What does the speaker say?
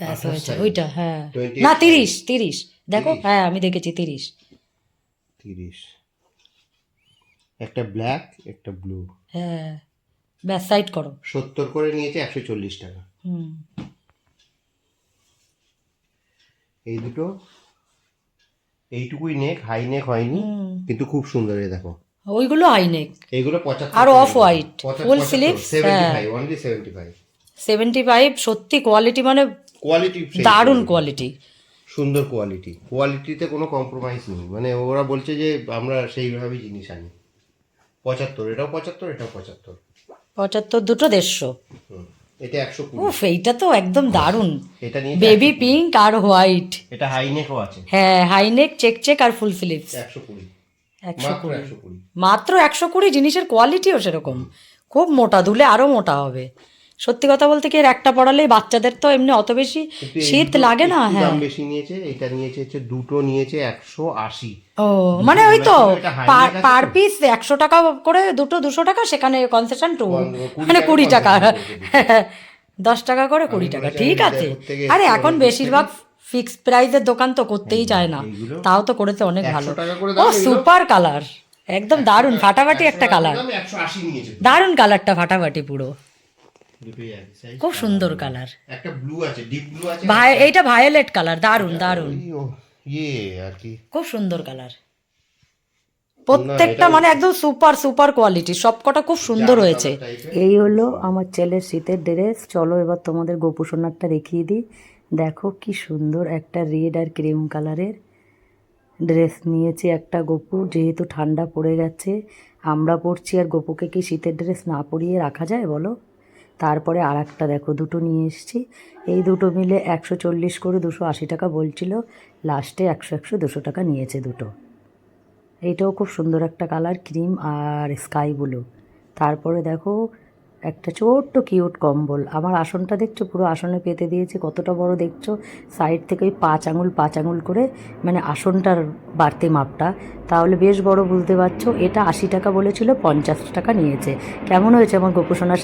ব্যাস হয়েছে ওইটা হ্যাঁ। না তিরিশ তিরিশ। দেখো হ্যাঁ আমি দেখেছি তিরিশ। তিরিশ। একটা ব্ল্যাক একটা ব্লু। হ্যাঁ। ব্যাস সাইড করো। সত্তর করে নিয়েছে একশো চল্লিশ টাকা। হুম। এই দুটো এইটুকুই নেক হাই নেক হয়নি কিন্তু খুব সুন্দর এই দেখো। ওইগুলো হাইনেক এইগুলো পঁচাত্তর আর off white, full sleeves, seventy. Five only seventy five seventy five সত্যি কোয়ালিটি মানে কোয়ালিটি দারুণ কোয়ালিটি সুন্দর কোয়ালিটি কোয়ালিটিতে কোনো কম্প্রোমাইজ নেই। মানে ওরা বলছে যে আমরা সেইভাবেই জিনিস আনি। পঁচাত্তর এটাও পঁচাত্তর এটাও পঁচাত্তর। পঁচাত্তর দুটো দেড়শো। এটা একশো কুড়ি। উফ এইটা তো একদম দারুণ। এটা নিয়ে বেবি পিঙ্ক আর হোয়াইট এটা হাই নেকও আছে। হ্যাঁ হাইনেক চেক চেক আর ফুল স্লিভস একশো কুড়ি। মাত্র একশো কুড়ি। জিনিসের কোয়ালিটিও সেরকম। খুব মোটা দুলে আরও মোটা হবে। সত্যি কথা বলতে কি এর একটা পড়ালেই বাচ্চাদের তো এমনি অত বেশি শীত লাগে না? হ্যাঁ। বেশি নিয়েছে এটা নিয়েছে হচ্ছে দুটো নিয়েছে একশো আশি। ও মানে ওই তো neck আছে পার পিস একশো টাকা করে দুটো দুশো টাকা সেখানে কনসেশন টু মানে কুড়ি টাকা। দশ টাকা করে কুড়ি টাকা ঠিক আছে। আরে এখন বেশিরভাগ ফিক্স প্রাইসের দোকান তো করতেই চায় না। তাও তো করেছে অনেক ভালো। 100 টাকা করে ও সুপার কালার একদম দারুণ ফাটাফাটি একটা কালার দারুণ কালারটা ফাটাফাটি পুরো। খুব সুন্দর কালার একটা ব্লু আছে ডিপ ব্লু আছে। ভাই এইটা ভায়োলেট কালার দারুণ দারুণ। ওই ও, ইয়ে আর কি। খুব সুন্দর কালার প্রত্যেকটা মানে একদম সুপার সুপার কোয়ালিটি সবকটা খুব সুন্দর হয়েছে। এই হলো আমার ছেলের শীতের ড্রেস চলো এবার তোমাদের গোপুসোনারটা দেখিয়ে দিই। দেখো কি সুন্দর একটা রেড আর ক্রিম কালারের ড্রেস নিয়েছে একটা গপু। যেহেতু ঠান্ডা পড়ে গেছে আমরা পরছি আর গপুকে কি শীতের ড্রেস না পরিয়ে রাখা যায় বলো? তারপরে আর একটা দেখো, দুটো নিয়ে এসেছি। এই দুটো মিলে একশো চল্লিশ করে দুশো আশি টাকা বলছিল। লাস্টে একশো একশো দুশো টাকা নিয়েছে দুটো। এইটাও খুব সুন্দর একটা কালার, ক্রিম আর স্কাই ব্লু। তারপরে দেখো, একটা ছোট্ট কিউট কম্বল। আমার আসনটা দেখছ? পুরো আসনে পেতে দিয়েছে। কতটা বড় দেখছ? সাইড থেকে ওই পাঁচ আঙুল পাঁচ আঙুল করে মানে আসনটার বাড়তি মাপটা। তাহলে বেশ বড় বুঝতে পারছ। এটা আশি টাকা বলেছিল, পঞ্চাশ টাকা নিয়েছে। কেমন হয়েছে আমার গোপুসোনা